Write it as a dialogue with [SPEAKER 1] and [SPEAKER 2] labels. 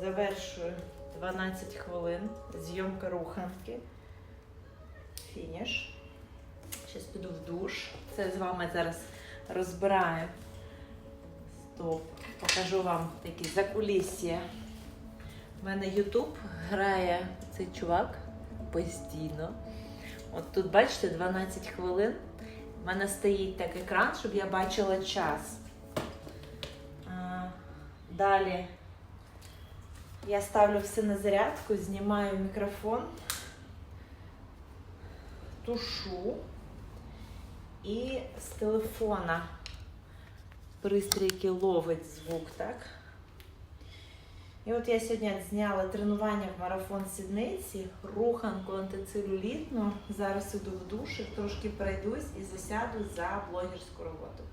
[SPEAKER 1] Завершую 12 хвилин. Зйомка руханки. Фініш. Зараз піду в душ. Це з вами зараз розбираю. Стоп. Покажу вам такі закулісся. У мене YouTube грає цей чувак постійно. От тут, бачите, 12 хвилин. У мене стоїть так екран, щоб я бачила час. Далі я ставлю все на зарядку, знімаю мікрофон, тушу і з телефона пристрій, який ловить звук, так? І от я сьогодні зняла тренування в марафон сідниці, руханку антицелюлітну. Зараз іду в душ, трошки пройдусь і засяду за блогерську роботу.